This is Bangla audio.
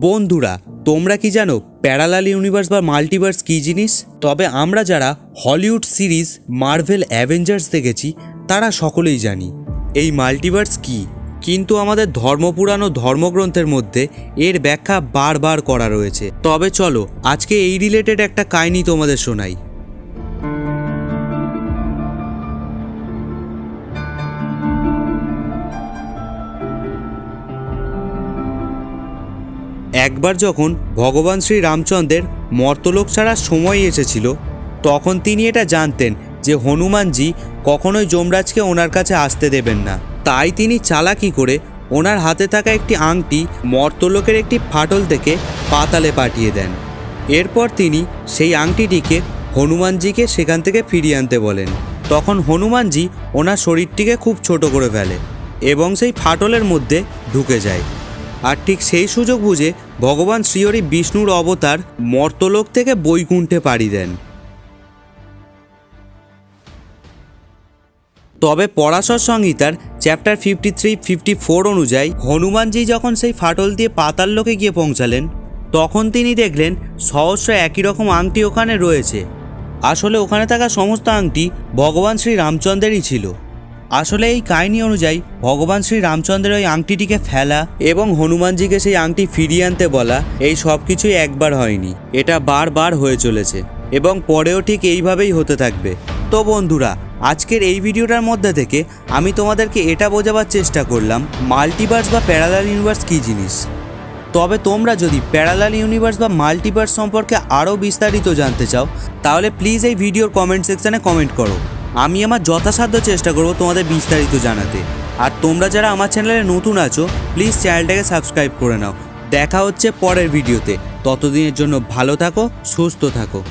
বন্ধুরা, তোমরা কি জানো প্যারালাল ইউনিভার্স বা মাল্টিভার্স কী জিনিস? তবে আমরা যারা হলিউড সিরিজ, মার্ভেল অ্যাভেঞ্জার্স দেখেছি, তারা সকলেই জানি এই মাল্টিভার্স কী। কিন্তু আমাদের ধর্মপুরাণ ও ধর্মগ্রন্থের মধ্যে এর ব্যাখ্যা বারবার করা রয়েছে। তবে চলো, আজকে এই রিলেটেড একটা কাহিনী তোমাদের শোনাই। একবার যখন ভগবান শ্রী রামচন্দ্রের মর্তলোক ছাড়ার সময় এসেছিল, তখন তিনি এটা জানতেন যে হনুমানজি কখনোই যমরাজকে ওনার কাছে আসতে দেবেন না। তাই তিনি চালাকি করে ওনার হাতে থাকা একটি আংটি মর্তলোকের একটি ফাটল থেকে পাতালে পাঠিয়ে দেন। এরপর তিনি সেই আংটিটিকে হনুমানজিকে সেখান থেকে ফিরিয়ে আনতে বলেন। তখন হনুমানজি ওনার শরীরটিকে খুব ছোট করে ফেলে এবং সেই ফাটলের মধ্যে ঢুকে যায়। আর ঠিক সেই সুযোগ বুঝে ভগবান শ্রীহরি বিষ্ণুর অবতার মর্তলোক থেকে বৈকুণ্ঠে পাড়ি দেন। তবে Parashar সংহিতার chapter fifty three, fifty four অনুযায়ী হনুমানজি যখন সেই ফাটল দিয়ে পাতাল লোকে গিয়ে পৌঁছালেন, তখন তিনি দেখলেন সহস্র একই রকম আংটি ওখানে রয়েছে। আসলে ওখানে থাকা সমস্ত আংটি ভগবান শ্রী রামচন্দ্রেরই ছিল। আসলে এই কাহিনী অনুযায়ী ভগবান শ্রী রামচন্দ্রের ওই আংটিটিকে ফেলা এবং হনুমানজিকে সেই আংটি ফিরিয়ে আনতে বলা, এই সব কিছুই একবার হয়নি। এটা বারবার হয়ে চলেছে এবং পরেও ঠিক এইভাবেই হতে থাকবে। তো বন্ধুরা, আজকের এই ভিডিওটার মধ্যে থেকে আমি তোমাদেরকে এটা বোঝাবার চেষ্টা করলাম, মাল্টিভার্স বা প্যারালাল ইউনিভার্স কী জিনিস? তবে তোমরা যদি প্যারালাল ইউনিভার্স বা মাল্টিভার্স সম্পর্কে আরও বিস্তারিত জানতে চাও, তাহলে প্লিজ এই ভিডিওর কমেন্ট সেকশানে কমেন্ট করো। আমি আমার যথাসাধ্য চেষ্টা করব তোমাদের বিস্তারিত জানাতে। আর তোমরা যারা আমার চ্যানেলে নতুন আছো প্লিজ চ্যানেলটাকে সাবস্ক্রাইব করে নাও। দেখা হচ্ছে পরের ভিডিওতে। ততদিনের জন্য ভালো থাকো, সুস্থ থাকো।